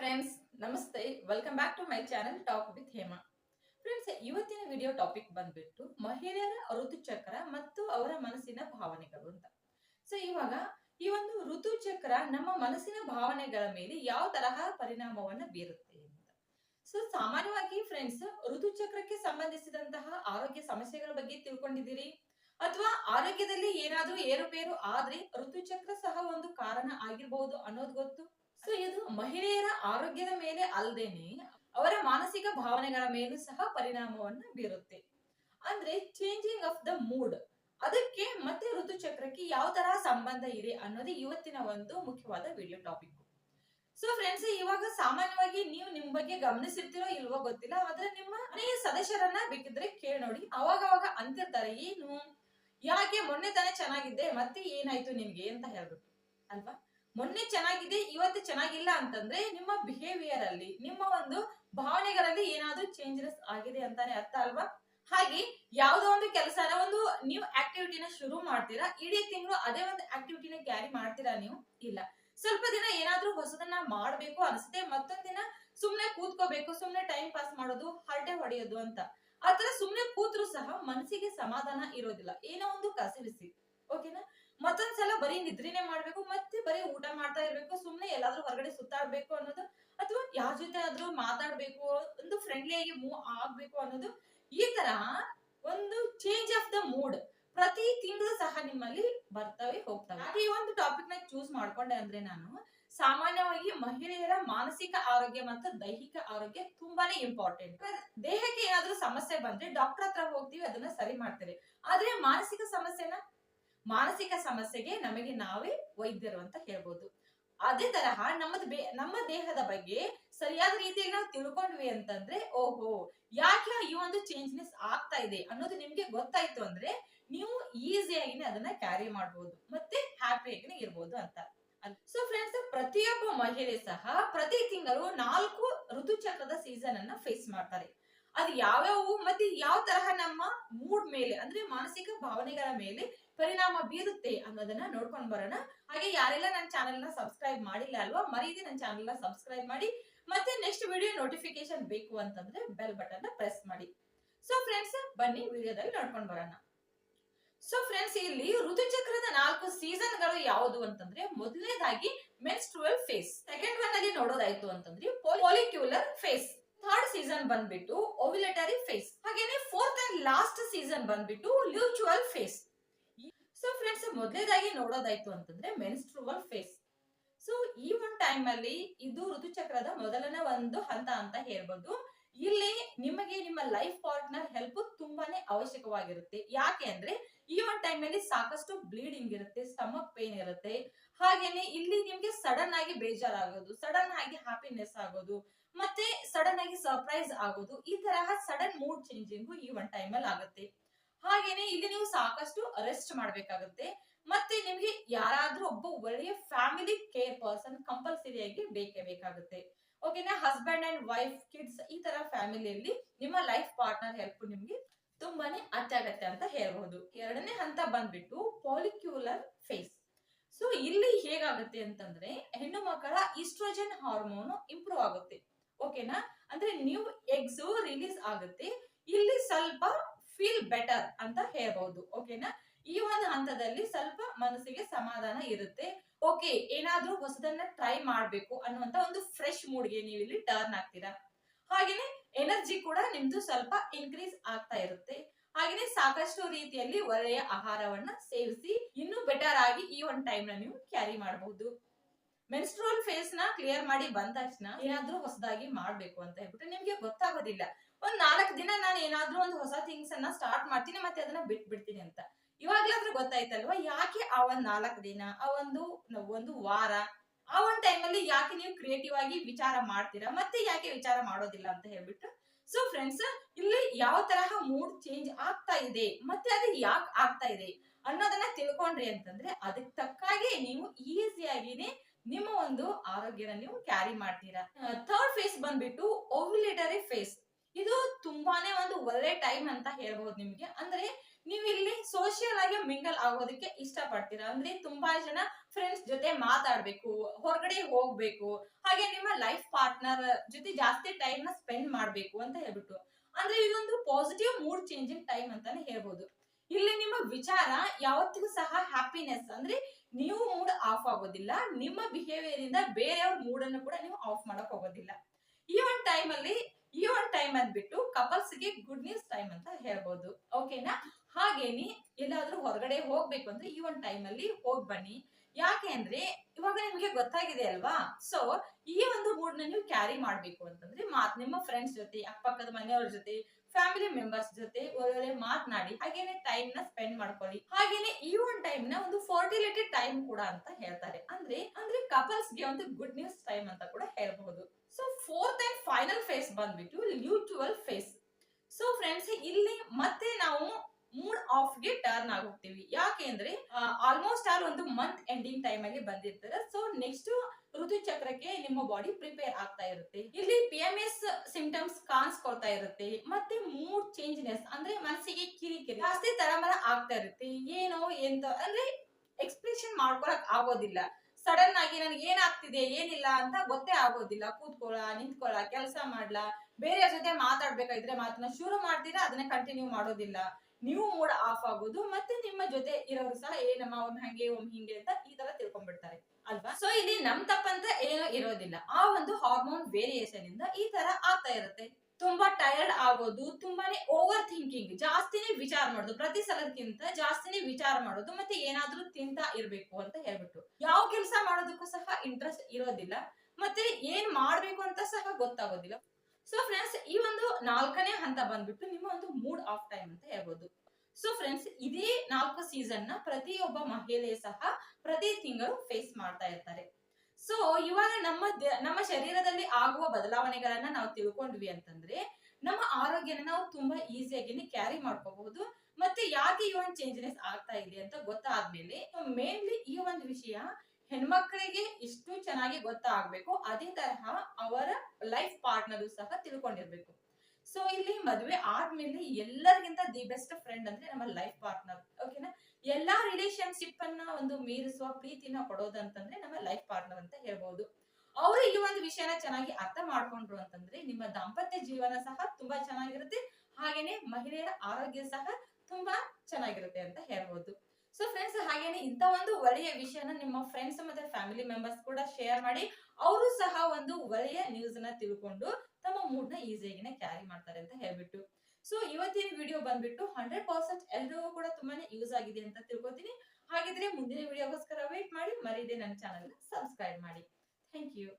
Friends ನಮಸ್ತೆ. Welcome back to my channel talk with Hema friends ಇವತ್ತಿನ video topic ಬಂದ್ಬಿಟ್ಟು ಮಹಿಳೆಯರ ಋತುಚಕ್ರ ಮತ್ತು ಅವರ ಮನಸ್ಸಿನ ಭಾವನೆಗಳು ಅಂತ. ಸೊ ಇವಾಗ ಈ ಒಂದು ಋತುಚಕ್ರ ನಮ್ಮ ಮನಸ್ಸಿನ ಭಾವನೆಗಳ ಮೇಲೆ ಯಾವ ತರಹ ಪರಿಣಾಮವನ್ನ ಬೀರುತ್ತೆ ಅಂತ. ಸೊ ಸಾಮಾನ್ಯವಾಗಿ ಫ್ರೆಂಡ್ಸ್ ಋತುಚಕ್ರಕ್ಕೆ ಸಂಬಂಧಿಸಿದಂತಹ ಆರೋಗ್ಯ ಸಮಸ್ಯೆಗಳ ಬಗ್ಗೆ ತಿಳ್ಕೊಂಡಿದ್ದೀರಿ? ಅಥವಾ ಆರೋಗ್ಯದಲ್ಲಿ ಏನಾದ್ರೂ ಏರುಪೇರು ಆದ್ರೆ ಋತುಚಕ್ರ ಸಹ ಒಂದು ಕಾರಣ ಆಗಿರಬಹುದು ಅನ್ನೋದು ಗೊತ್ತು? ಸೊ ಇದು ಮಹಿಳೆಯರ ಆರೋಗ್ಯದ ಮೇಲೆ ಅಲ್ಲದೇನೆ ಅವರ ಮಾನಸಿಕ ಭಾವನೆಗಳ ಮೇಲೂ ಸಹ ಪರಿಣಾಮವನ್ನ ಬೀರುತ್ತೆ. ಅಂದ್ರೆ ಚೇಂಜಿಂಗ್ ಆಫ್ ದ ಮೂಡ್ ಅದಕ್ಕೆ ಮತ್ತೆ ಋತುಚಕ್ರಕ್ಕೆ ಯಾವ ತರ ಸಂಬಂಧ ಇದೆ ಅನ್ನೋದು ಇವತ್ತಿನ ಒಂದು ಮುಖ್ಯವಾದ ವಿಡಿಯೋ ಟಾಪಿಕ್ ಸೊ ಫ್ರೆಂಡ್ಸ್ ಇವಾಗ ಸಾಮಾನ್ಯವಾಗಿ ನೀವು ನಿಮ್ ಬಗ್ಗೆ ಗಮನಿಸಿರ್ತೀರೋ ಇಲ್ವೋ ಗೊತ್ತಿಲ್ಲ, ಆದ್ರೆ ನಿಮ್ಮ ಮನೆಯ ಸದಸ್ಯರನ್ನ ಬೇಕಿದ್ರೆ ಕೇಳಿ ನೋಡಿ. ಅವಾಗ ಅವಾಗ ಅಂತಿರ್ತಾರೆ ಏನು? ಯಾಕೆ ಮೊನ್ನೆ ತಾನೇ ಚೆನ್ನಾಗಿದ್ದೆ, ಮತ್ತೆ ಏನಾಯ್ತು ನಿಮ್ಗೆ ಅಂತ ಹೇಳ್ಬಿಟ್ಟು. ಅಲ್ವಾ? ಮೊನ್ನೆ ಚೆನ್ನಾಗಿದೆ, ಇವತ್ತು ಚೆನ್ನಾಗಿಲ್ಲ ಅಂತಂದ್ರೆ ನಿಮ್ಮ ಬಿಹೇವಿಯರ್ ಅಲ್ಲಿ, ನಿಮ್ಮ ಒಂದು ಭಾವನೆಗಳಲ್ಲಿ ಏನಾದ್ರೂ ಚೇಂಜಸ್ ಆಗಿದೆ ಅಂತಾನೆ ಅರ್ಥ ಅಲ್ವಾ? ಹಾಗೆ ಯಾವ್ದೋ ಒಂದು ಕೆಲಸನ ಒಂದು ನೀವು ಆಕ್ಟಿವಿಟಿನ ಶುರು ಮಾಡ್ತೀರಾ? ಇಡೀ ತಿಂಗಳು ಅದೇ ಒಂದು ಆಕ್ಟಿವಿಟಿನ ಕ್ಯಾರಿ ಮಾಡ್ತೀರಾ ನೀವು? ಇಲ್ಲ. ಸ್ವಲ್ಪ ದಿನ ಏನಾದ್ರೂ ಹೊಸದನ್ನ ಮಾಡ್ಬೇಕು ಅನ್ಸುತ್ತೆ, ಮತ್ತೊಂದ್ ದಿನ ಸುಮ್ನೆ ಕೂತ್ಕೋಬೇಕು, ಸುಮ್ನೆ ಟೈಮ್ ಪಾಸ್ ಮಾಡೋದು, ಹರಟೆ ಹೊಡೆಯೋದು ಅಂತ. ಆತರ ಸುಮ್ನೆ ಕೂತ್ರು ಸಹ ಮನಸ್ಸಿಗೆ ಸಮಾಧಾನ ಇರೋದಿಲ್ಲ. ಏನೋ ಒಂದು ಕಸಿವಿಸಿ. ಓಕೆನಾ ಮತ್ತೊಂದ್ಸಲ ಬರೀ ನಿದ್ರೆನೆ ಮಾಡ್ಬೇಕು, ಮತ್ತೆ ಬರೀ ಊಟ ಮಾಡ್ತಾ ಇರ್ಬೇಕು, ಸುಮ್ನೆ ಎಲ್ಲಾದ್ರೂ ಹೊರಗಡೆ ಸುತ್ತಾಡ್ಬೇಕು ಅನ್ನೋದು, ಅಥವಾ ಯಾರ ಜೊತೆ ಆದ್ರೂ ಮಾತಾಡ್ಬೇಕು, ಒಂದು ಫ್ರೆಂಡ್ಲಿ ಆಗಿ ಮೂವ್ ಆಗ್ಬೇಕು ಅನ್ನೋದು, ಈ ತರ ಒಂದು ಚೇಂಜ್ ಆಫ್ ದ ಮೂಡ್ ಪ್ರತಿ ತಿಂಗಳು ಸಹ ನಿಮ್ಮಲ್ಲಿ ಬರ್ತವೆ, ಹೋಗ್ತವೆ. ಈ ಒಂದು ಟಾಪಿಕ್ನ ಚೂಸ್ ಮಾಡ್ಕೊಂಡೆ ಅಂದ್ರೆ ನಾನು, ಸಾಮಾನ್ಯವಾಗಿ ಮಹಿಳೆಯರ ಮಾನಸಿಕ ಆರೋಗ್ಯ ಮತ್ತು ದೈಹಿಕ ಆರೋಗ್ಯ ತುಂಬಾನೇ ಇಂಪಾರ್ಟೆಂಟ್ ದೇಹಕ್ಕೆ ಏನಾದ್ರೂ ಸಮಸ್ಯೆ ಬಂದ್ರೆ ಡಾಕ್ಟರ್ ಹತ್ರ ಹೋಗ್ತೀವಿ, ಅದನ್ನ ಸರಿ ಮಾಡ್ತಾರೆ ಆದ್ರೆ ಮಾನಸಿಕ ಸಮಸ್ಯೆನ ಮಾನಸಿಕ ಸಮಸ್ಯೆಗೆ ನಮಗೆ ನಾವೇ ವೈದ್ಯರು ಅಂತ ಹೇಳ್ಬೋದು. ಅದೇ ತರಹ ನಮ್ಮದು ನಮ್ಮ ದೇಹದ ಬಗ್ಗೆ ಸರಿಯಾದ ರೀತಿಯಲ್ಲಿ ನಾವು ತಿಳ್ಕೊಂಡ್ವಿ ಅಂತಂದ್ರೆ, ಓಹೋ, ಯಾಕೆ ಈ ಒಂದು ಚೇಂಜ್ನೆಸ್ ಆಗ್ತಾ ಇದೆ ಅನ್ನೋದು ನಿಮ್ಗೆ ಗೊತ್ತಾಯ್ತು ಅಂದ್ರೆ ನೀವು ಈಸಿಯಾಗಿನೇ ಅದನ್ನ ಕ್ಯಾರಿ ಮಾಡ್ಬೋದು, ಮತ್ತೆ ಹ್ಯಾಪಿಯಾಗಿನೇ ಇರ್ಬೋದು ಅಂತ. ಸೊ ಫ್ರೆಂಡ್ಸ್ ಪ್ರತಿಯೊಬ್ಬ ಮಹಿಳೆ ಸಹ ಪ್ರತಿ ತಿಂಗಳು ನಾಲ್ಕು ಋತುಚಕ್ರದ ಸೀಸನ್ ಅನ್ನ ಫೇಸ್ ಮಾಡ್ತಾರೆ. ಅದು ಯಾವ್ಯಾವು, ಮತ್ತೆ ಯಾವ ತರಹ ನಮ್ಮ ಮೂಡ್ ಮೇಲೆ, ಅಂದ್ರೆ ಮಾನಸಿಕ ಭಾವನೆಗಳ ಮೇಲೆ ಪರಿಣಾಮ ಬೀರುತ್ತೆ ಅನ್ನೋದನ್ನ ನೋಡ್ಕೊಂಡು ಬರೋಣ. ಹಾಗೆ ಯಾರೆಲ್ಲ ನನ್ನ ಚಾನೆಲ್ನ ಸಬ್ಸ್ಕ್ರೈಬ್ ಮಾಡಿಲ್ಲ ಅಲ್ವಾ ಮರೀದಿ ನನ್ನ ಚಾನೆಲ್ನ ಸಬ್ಸ್ಕ್ರೈಬ್ ಮಾಡಿ. ಮತ್ತೆ ನೆಕ್ಸ್ಟ್ ವಿಡಿಯೋ ನೋಟಿಫಿಕೇಶನ್ ಬೇಕು ಅಂತಂದ್ರೆ ಬೆಲ್ ಬಟನ್ ಪ್ರೆಸ್ ಮಾಡಿ. ಸೊ ಫ್ರೆಂಡ್ಸ್ ಬನ್ನಿ ವಿಡಿಯೋದಲ್ಲಿ ನೋಡ್ಕೊಂಡು ಬರೋಣ. ಸೊ ಫ್ರೆಂಡ್ಸ್ ಇಲ್ಲಿ ಋತುಚಕ್ರದ ನಾಲ್ಕು ಸೀಸನ್ಗಳು ಯಾವುದು ಅಂತಂದ್ರೆ ಮೊದಲನೇದಾಗಿ ಮೆನ್ಸ್ಟ್ರುವಲ್ ಫೇಸ್ ಸೆಕೆಂಡ್ ಒನ್ ಅಲ್ಲಿ ನೋಡೋದಾಯ್ತು ಅಂತಂದ್ರೆ ಪೋಲಿಕ್ಯುಲರ್ ಫೇಸ್ ಥರ್ಡ್ ಸೀಸನ್ ಬಂದ್ಬಿಟ್ಟು ಓವಿಲೆಟರಿ ಫೇಸ್ ಹಾಗೇನೆ ಫೋರ್ತ್ ಅಂಡ್ ಲಾಸ್ಟ್ ಸೀಸನ್ ಬಂದ್ಬಿಟ್ಟು ಲ್ಯೂಚುವಲ್ ಫೇಸ್ ಸೊ ಫ್ರೆಂಡ್ಸ್ ಮೊದಲೇದಾಗಿ ನೋಡೋದಾಯ್ತು ಅಂತಂದ್ರೆ ಮೆನ್ಸ್ಟ್ರುವಲ್ ಫೇಸ್ ಸೊ ಈ ಒಂದು ಟೈಮ್ ಅಲ್ಲಿ ಇದು ಋತುಚಕ್ರದ ಮೊದಲನೇ ಒಂದು ಹಂತ ಅಂತ ಹೇಳ್ಬೋದು. ಇಲ್ಲಿ ನಿಮಗೆ ನಿಮ್ಮ ಲೈಫ್ ಪಾರ್ಟ್ನರ್ ಹೆಲ್ಪ್ ತುಂಬಾನೇ ಅವಶ್ಯಕವಾಗಿರುತ್ತೆ. ಯಾಕೆ ಅಂದ್ರೆ ಈ ಒಂದು ಟೈಮ್ ಅಲ್ಲಿ ಸಾಕಷ್ಟು ಬ್ಲೀಡಿಂಗ್ ಇರುತ್ತೆ ಸ್ಟಮಕ್ ಪೇನ್ ಇರುತ್ತೆ. ಹಾಗೇನೆ ಇಲ್ಲಿ ನಿಮ್ಗೆ ಸಡನ್ ಆಗಿ ಬೇಜಾರಾಗೋದು ಸಡನ್ ಆಗಿ ಹ್ಯಾಪಿನೆಸ್ ಆಗೋದು, ಮತ್ತೆ ಸಡನ್ ಆಗಿ ಸರ್ಪ್ರೈಸ್ ಆಗೋದು, ಈ ತರಹ ಸಡನ್ ಮೂಡ್ ಚೇಂಜಿಂಗು ಈ ಒಂದು ಟೈಮ್ ಅಲ್ಲಿ ಆಗುತ್ತೆ. ಹಾಗೇನೆ ಇಲ್ಲಿ ನೀವು ಸಾಕಷ್ಟು ಅರೆಸ್ಟ್ ಮಾಡ್ಬೇಕಾಗುತ್ತೆ. ಮತ್ತೆ ನಿಮ್ಗೆ ಯಾರಾದ್ರೂ ಒಬ್ಬ ಒಳ್ಳೆಯ ಫ್ಯಾಮಿಲಿ ಕೇರ್ ಪರ್ಸನ್ ಕಂಪಲ್ಸರಿ ಆಗಿ ಬೇಕೇ ಬೇಕಾಗುತ್ತೆ. ಓಕೆನಾ ಹಸ್ಬೆಂಡ್ ಅಂಡ್ ವೈಫ್ ಕಿಡ್ಸ್ ಈ ತರ ಫ್ಯಾಮಿಲಿಯಲ್ಲಿ ನಿಮ್ಮ ಲೈಫ್ ಪಾರ್ಟ್ನರ್ ಹೆಲ್ಪ್ ನಿಮ್ಗೆ ತುಂಬಾನೇ ಅತ್ಯಗತ್ಯ ಅಂತ ಹೇಳ್ಬಹುದು. ಎರಡನೇ ಹಂತ ಬಂದ್ಬಿಟ್ಟು ಪಾಲಿಕ್ಯುಲರ್ ಫೇಸ್ ಸೊ ಇಲ್ಲಿ ಹೇಗಾಗುತ್ತೆ ಅಂತಂದ್ರೆ ಹೆಣ್ಣು ಮಕ್ಕಳ ಈಸ್ಟ್ರೋಜನ್ ಹಾರ್ಮೋನ್ ಇಂಪ್ರೂವ್ ಆಗುತ್ತೆ. ಓಕೆನಾ ಅಂದ್ರೆ ನ್ಯೂ ಎಗ್ಸ್ ರಿಲೀಸ್ ಆಗುತ್ತೆ. ಇಲ್ಲಿ ಸ್ವಲ್ಪ ಫೀಲ್ ಬೆಟರ್ ಅಂತ ಹೇಳ್ಬಹುದು ಓಕೆನಾ ಈ ಒಂದು ಹಂತದಲ್ಲಿ ಸ್ವಲ್ಪ ಮನಸ್ಸಿಗೆ ಸಮಾಧಾನ ಇರುತ್ತೆ. ಓಕೆ ಏನಾದ್ರೂ ಹೊಸದನ್ನ ಟ್ರೈ ಮಾಡ್ಬೇಕು ಅನ್ನುವಂತ ಒಂದು ಫ್ರೆಶ್ ಮೂಡ್ಗೆ ನೀವು ಇಲ್ಲಿ ಟರ್ನ್ ಆಗ್ತೀರಾ? ಹಾಗೇನೆ ಎನರ್ಜಿ ಕೂಡ ನಿಮ್ದು ಸ್ವಲ್ಪ ಇನ್ಕ್ರೀಸ್ ಆಗ್ತಾ ಇರುತ್ತೆ. ಹಾಗೇನೆ ಸಾಕಷ್ಟು ರೀತಿಯಲ್ಲಿ ಒಳ್ಳೆಯ ಆಹಾರವನ್ನ ಸೇವಿಸಿ, ಇನ್ನೂ ಬೆಟರ್ ಆಗಿ ಈ ಒಂದು ಟೈಮ್ನ ನೀವು ಕ್ಯಾರಿ ಮಾಡಬಹುದು ಮೆನ್ಸ್ಟ್ರೋಲ್ ಫೇಸ್ನ ಕ್ಲಿಯರ್ ಮಾಡಿ ಬಂದ ತಕ್ಷಣ ಏನಾದ್ರೂ ಹೊಸದಾಗಿ ಮಾಡ್ಬೇಕು ಅಂತ ಹೇಳ್ಬಿಟ್ಟು ನಿಮ್ಗೆ ಗೊತ್ತಾಗೋದಿಲ್ಲ. ಒಂದ್ ನಾಲ್ಕು ದಿನ ನಾನು ಏನಾದ್ರೂ ಒಂದು ಹೊಸ ಥಿಂಗ್ಸ್ ಅನ್ನ ಸ್ಟಾರ್ಟ್ ಮಾಡ್ತೀನಿ ಮತ್ತೆ ಅದನ್ನ ಬಿಟ್ ಬಿಡ್ತೀನಿ ಅಂತ. ಇವಾಗ್ಲಾದ್ರೂ ಗೊತ್ತಾಯ್ತಲ್ವಾ? ಯಾಕೆ ಆ ಒಂದ್ ನಾಲ್ಕು ದಿನ ಆ ಒಂದು ಒಂದು ವಾರ ಆ ಒಂದ್ ಟೈಮಲ್ಲಿ ಯಾಕೆ ನೀವು ಕ್ರಿಯೇಟಿವ್ ಆಗಿ ವಿಚಾರ ಮಾಡ್ತೀರಾ? ಮತ್ತೆ ಯಾಕೆ ವಿಚಾರ ಮಾಡೋದಿಲ್ಲ ಅಂತ ಹೇಳ್ಬಿಟ್ಟು. ಸೊ ಫ್ರೆಂಡ್ಸ್ ಇಲ್ಲಿ ಯಾವ ತರಹ ಮೂಡ್ ಚೇಂಜ್ ಆಗ್ತಾ ಇದೆ ಮತ್ತೆ ಅದು ಯಾಕೆ ಆಗ್ತಾ ಇದೆ ಅನ್ನೋದನ್ನ ತಿಳ್ಕೊಂಡ್ರಿ ಅಂತಂದ್ರೆ ಅದಕ್ಕೆ ತಕ್ಕಾಗೆ ನೀವು ಈಸಿಯಾಗಿನೇ ನಿಮ್ಮ ಒಂದು ಆರೋಗ್ಯನ ನೀವು ಕ್ಯಾರಿ ಮಾಡ್ತೀರಾ? ಥರ್ಡ್ ಫೇಸ್ ಬಂದ್ಬಿಟ್ಟು ಓವ್ಯುಲೇಟರಿ ಫೇಸ್ ಇದು ತುಂಬಾನೇ ಒಂದು ಒಳ್ಳೆ ಟೈಮ್ ಅಂತ ಹೇಳ್ಬಹುದು ನಿಮ್ಗೆ. ಅಂದ್ರೆ ನೀವು ಇಲ್ಲಿ ಸೋಷಿಯಲ್ ಆಗಿ ಮಿಂಗಲ್ ಆಗೋದಕ್ಕೆ ಇಷ್ಟ ಪಡ್ತೀರಾ ಅಂದ್ರೆ ತುಂಬಾ ಜನ ಫ್ರೆಂಡ್ಸ್ ಜೊತೆ ಮಾತಾಡ್ಬೇಕು, ಹೊರಗಡೆ ಹೋಗ್ಬೇಕು, ಹಾಗೆ ನಿಮ್ಮ ಲೈಫ್ ಪಾರ್ಟ್ನರ್ ಜೊತೆ ಜಾಸ್ತಿ ಟೈಮ್ನ ಸ್ಪೆಂಡ್ ಮಾಡ್ಬೇಕು ಅಂತ ಹೇಳ್ಬಿಟ್ಟು. ಅಂದ್ರೆ ಇದೊಂದು ಪಾಸಿಟಿವ್ ಮೂಡ್ ಚೇಂಜಿಂಗ್ ಟೈಮ್ ಅಂತಾನೆ ಹೇಳ್ಬೋದು. ಇಲ್ಲಿ ನಿಮ್ಮ ವಿಚಾರ ಯಾವತ್ತಿಗೂ ಸಹ ಹ್ಯಾಪಿನೆಸ್ ಅಂದ್ರೆ ನೀವು ಮೂಡ್ ಆಫ್ ಆಗೋದಿಲ್ಲ, ನಿಮ್ಮ ಬಿಹೇವಿಯರ್ ಇಂದ ಬೇರೆಯವ್ರ ಮೂಡ್ ಅನ್ನು ಕೂಡ ನೀವು ಆಫ್ ಮಾಡಕ್ ಹೋಗೋದಿಲ್ಲ. ಈ ಒಂದು ಟೈಮ್ ಅಲ್ಲಿ, ಈ ಒಂದು ಟೈಮ್ ಅಂದ್ಬಿಟ್ಟು ಕಪಲ್ಸ್ಗೆ ಗುಡ್ ನ್ಯೂಸ್ ಟೈಮ್ ಅಂತ ಹೇಳ್ಬೋದು. ಓಕೆನಾ ಹಾಗೇನಿ ಎಲ್ಲಾದ್ರೂ ಹೊರಗಡೆ ಹೋಗ್ಬೇಕು ಅಂದ್ರೆ ಈ ಒಂದು ಟೈಮ್ ಅಲ್ಲಿ ಹೋಗ್ ಬನ್ನಿ. ಯಾಕೆ ಅಂದ್ರೆ ಇವಾಗ ನಿಮ್ಗೆ ಗೊತ್ತಾಗಿದೆ ಅಲ್ವಾ? ಸೊ ಈ ಒಂದು ಮೂಡ್ನ ನೀವು ಕ್ಯಾರಿ ಮಾಡ್ಬೇಕು ಅಂತಂದ್ರೆ ಮಾತ್, ನಿಮ್ಮ ಫ್ರೆಂಡ್ಸ್ ಜೊತೆ, ಅಕ್ಕಪಕ್ಕದ ಮನೆಯವ್ರ ಜೊತೆ ಫ್ಯಾಮಿಲಿ ಮೆಂಬರ್ಸ್ ಜೊತೆ ಒಳ್ಳೊಳ್ಳೆ ಮಾತನಾಡಿ, ಹಾಗೇನೆ ಟೈಮ್ನ ಸ್ಪೆಂಡ್ ಮಾಡ್ಕೊಳ್ಳಿ. ಹಾಗೇನೆ ಈ ಒನ್ ಟೈಮ್ನ ಒಂದು ಫರ್ಟಿಲಿಟಿ ಟೈಮ್ ಕೂಡ ಅಂತ ಹೇಳ್ತಾರೆ. ಅಂದ್ರೆ ಅಂದ್ರೆ ಕಪಲ್ಸ್ಗೆ ಒಂದು ಗುಡ್ ನ್ಯೂಸ್ ಟೈಮ್ ಅಂತ ಕೂಡ ಹೇಳ್ಬಹುದು. So fourth and final phase ಬಂದ್ಬಿಟ್ಟು ಲ್ಯೂಟುವಲ್ ಫೇಸ್ ಸೊ ಫ್ರೆಂಡ್ಸ್ ಇಲ್ಲಿ ಮತ್ತೆ ನಾವು ಮೂಡ್ ಆಫ್ಗೆ ಟರ್ನ್ ಆಗೋಗ್ತೀವಿ. ಯಾಕೆ ಅಂದ್ರೆ ಆಲ್ಮೋಸ್ಟ್ ಆಲ್ ಒಂದು ಮಂತ್ ಎಂಡಿಂಗ್ ಟೈಮ್ ಅಲ್ಲಿ ಬಂದಿರ್ತಾರೆ. ಸೊ ನೆಕ್ಸ್ಟ್ ಋತುಚಕ್ರಕ್ಕೆ ನಿಮ್ಮ ಬಾಡಿ ಪ್ರಿಪೇರ್ ಆಗ್ತಾ ಇರುತ್ತೆ. ಇಲ್ಲಿ ಪಿ ಎಂ ಎಸ್ ಸಿಂಟಮ್ಸ್ ಕಾಣಿಸ್ಕೊಳ್ತಾ ಇರುತ್ತೆ. ಮತ್ತೆ ಮೂಡ್ ಚೇಂಜ್ನೆಸ್ ಅಂದ್ರೆ ಮನಸ್ಸಿಗೆ ಕಿರಿಕಿರಿ ಜಾಸ್ತಿ ತರಮರ ಆಗ್ತಾ ಇರುತ್ತೆ. ಏನೋ ಎಂತ, ಅಂದ್ರೆ ಎಕ್ಸ್ಪ್ರೆಷನ್ ಮಾಡ್ಕೊಳಕ್ ಆಗೋದಿಲ್ಲ. ಸಡನ್ ಆಗಿ ನನಗೆ ಏನಾಗ್ತಿದೆ, ಏನಿಲ್ಲ ಅಂತ ಗೊತ್ತೇ ಆಗೋದಿಲ್ಲ. ಕೂತ್ಕೊಳ್ಳ ನಿಂತ್ಕೊಳ್ಳ ಕೆಲಸ ಮಾಡ್ಲಾ, ಬೇರೆಯವ್ರ ಜೊತೆ ಮಾತಾಡ್ಬೇಕಾದ್ರೆ ಮಾತನ್ನ ಶುರು ಮಾಡ್ತೀರಾ, ಅದನ್ನ ಕಂಟಿನ್ಯೂ ಮಾಡೋದಿಲ್ಲ. ನೀವು ಮೂಡ್ ಆಫ್ ಆಗೋದು ಮತ್ತೆ ನಿಮ್ಮ ಜೊತೆ ಇರೋರು ಸಹ ಏನಮ್ಮ ಅವ್ನ ಹಂಗೆ ಒಮ್ ಹಿಂಗೆ ಅಂತ ಈ ತರ ತಿಳ್ಕೊಂಡ್ಬಿಡ್ತಾರೆ, ಅಲ್ವಾ? ಸೊ ಇಲ್ಲಿ ನಮ್ ತಪ್ಪಂತ ಏನೋ ಇರೋದಿಲ್ಲ. ಆ ಒಂದು ಹಾರ್ಮೋನ್ ವೇರಿಯೇಷನ್ ಇಂದ ಈ ತರ ಆಗ್ತಾ ಇರುತ್ತೆ. ತುಂಬಾ ಟಯರ್ಡ್ ಆಗೋದು, ತುಂಬಾನೇ ಓವರ್ ಥಿಂಕಿಂಗ್ ಜಾಸ್ತಿನೇ ವಿಚಾರ ಮಾಡೋದು, ಪ್ರತಿ ಸಲಕ್ಕಿಂತ ಜಾಸ್ತಿನೇ ವಿಚಾರ ಮಾಡೋದು, ಮತ್ತೆ ಏನಾದ್ರೂ ತಿಂತಾ ಇರ್ಬೇಕು ಅಂತ ಹೇಳ್ಬಿಟ್ಟು. ಯಾವ ಕೆಲಸ ಮಾಡೋದಕ್ಕೂ ಸಹ ಇಂಟ್ರೆಸ್ಟ್ ಇರೋದಿಲ್ಲ, ಮತ್ತೆ ಏನ್ ಮಾಡ್ಬೇಕು ಅಂತ ಸಹ ಗೊತ್ತಾಗೋದಿಲ್ಲ. ಸೊ ಫ್ರೆಂಡ್ಸ್ ಈ ಒಂದು ನಾಲ್ಕನೇ ಹಂತ ಬಂದ್ಬಿಟ್ಟು ನಿಮ್ಮ ಒಂದು ಮೂಡ್ ಆಫ್ ಟೈಮ್ ಅಂತ ಹೇಳ್ಬೋದು. ಸೊ ಫ್ರೆಂಡ್ಸ್ ಇದೇ ನಾಲ್ಕು ಸೀಸನ್ನ ಪ್ರತಿಯೊಬ್ಬ ಮಹಿಳೆ ಸಹ ಪ್ರತಿ ತಿಂಗಳು ಫೇಸ್ ಮಾಡ್ತಾ ಇರ್ತಾರೆ. ಸೊ ಇವಾಗ ನಮ್ಮ ನಮ್ಮ ಶರೀರದಲ್ಲಿ ಆಗುವ ಬದಲಾವಣೆಗಳನ್ನ ನಾವು ತಿಳ್ಕೊಂಡ್ವಿ ಅಂತಂದ್ರೆ, ನಮ್ಮ ಆರೋಗ್ಯನ ನಾವು ತುಂಬಾ ಈಸಿಯಾಗಿ ಕ್ಯಾರಿ ಮಾಡ್ಕೋಬಹುದು, ಮತ್ತೆ ಯಾಕೆ ಈ ಒಂದು ಚೇಂಜಸ್ ಆಗ್ತಾ ಇದೆ ಅಂತ ಗೊತ್ತಾದ್ಮೇಲೆ ಮೇನ್ಲಿ ಈ ಒಂದು ವಿಷಯ ಹೆಣ್ಮಕ್ಳಿಗೆ ಇಷ್ಟು ಚೆನ್ನಾಗಿ ಗೊತ್ತಾಗ್ಬೇಕು. ಅದೇ ತರಹ ಅವರ ಲೈಫ್ ಪಾರ್ಟ್ನರ್ ಸಹ ತಿಳ್ಕೊಂಡಿರ್ಬೇಕು. ಸೊ ಇಲ್ಲಿ ಮದುವೆ ಆದ್ಮೇಲೆ ಎಲ್ಲರಿಗಿಂತ ದಿ ಬೆಸ್ಟ್ ಫ್ರೆಂಡ್ ಅಂದ್ರೆ ನಮ್ಮ ಲೈಫ್ ಪಾರ್ಟ್ನರ್ ಓಕೆನಾ ಎಲ್ಲಾ ರಿಲೇಶನ್ಶಿಪ್ ಅನ್ನ ಒಂದು ಮೀರಿಸುವ ಪ್ರೀತಿನ ಕೊಡೋದಂತಂದ್ರೆ ನಮ್ಮ ಲೈಫ್ ಪಾರ್ಟ್ನರ್ ಅಂತ ಹೇಳ್ಬಹುದು ಅವರು ಈ ಒಂದು ವಿಷಯನ ಚೆನ್ನಾಗಿ ಅರ್ಥ ಮಾಡ್ಕೊಂಡ್ರು ಅಂತಂದ್ರೆ ನಿಮ್ಮ ದಾಂಪತ್ಯ ಜೀವನ ಸಹ ತುಂಬಾ ಚೆನ್ನಾಗಿರುತ್ತೆ. ಹಾಗೇನೆ ಮಹಿಳೆಯರ ಆರೋಗ್ಯ ಸಹ ತುಂಬಾ ಚೆನ್ನಾಗಿರುತ್ತೆ ಅಂತ ಹೇಳ್ಬೋದು. ಸೊ ಫ್ರೆಂಡ್ಸ್ ಹಾಗೇನೆ ಇಂಥ ಒಂದು ಒಳ್ಳೆಯ ವಿಷಯನ ನಿಮ್ಮ ಫ್ರೆಂಡ್ಸ್ ಮತ್ತೆ ಫ್ಯಾಮಿಲಿ ಮೆಂಬರ್ಸ್ ಕೂಡ ಶೇರ್ ಮಾಡಿ, ಅವರು ಸಹ ಒಂದು ಒಳ್ಳೆಯ ನ್ಯೂಸ್ ಅನ್ನ ತಿಳ್ಕೊಂಡು ತಮ್ಮ ಮೂಡ್ನ ಈಸಿಯಾಗಿನೇ ಕ್ಯಾರಿ ಮಾಡ್ತಾರೆ ಅಂತ ಹೇಳ್ಬಿಟ್ಟು. ಸೊ ಇವತ್ತಿನ ವಿಡಿಯೋ ಬಂದ್ಬಿಟ್ಟು ಹಂಡ್ರೆಡ್ ಪರ್ಸೆಂಟ್ ಎಲ್ರಿಗೂ ಕೂಡ ತುಂಬಾನೇ ಯೂಸ್ ಆಗಿದೆ ಅಂತ ತಿಳ್ಕೊತೀನಿ. ಹಾಗಿದ್ರೆ ಮುಂದಿನ ವಿಡಿಯೋಗೋಸ್ಕರ ವೇಟ್ ಮಾಡಿ, ಮರೀದೆ ನನ್ನ ಚಾನಲ್ ಸಬ್ಸ್ಕ್ರೈಬ್ ಮಾಡಿ. Thank you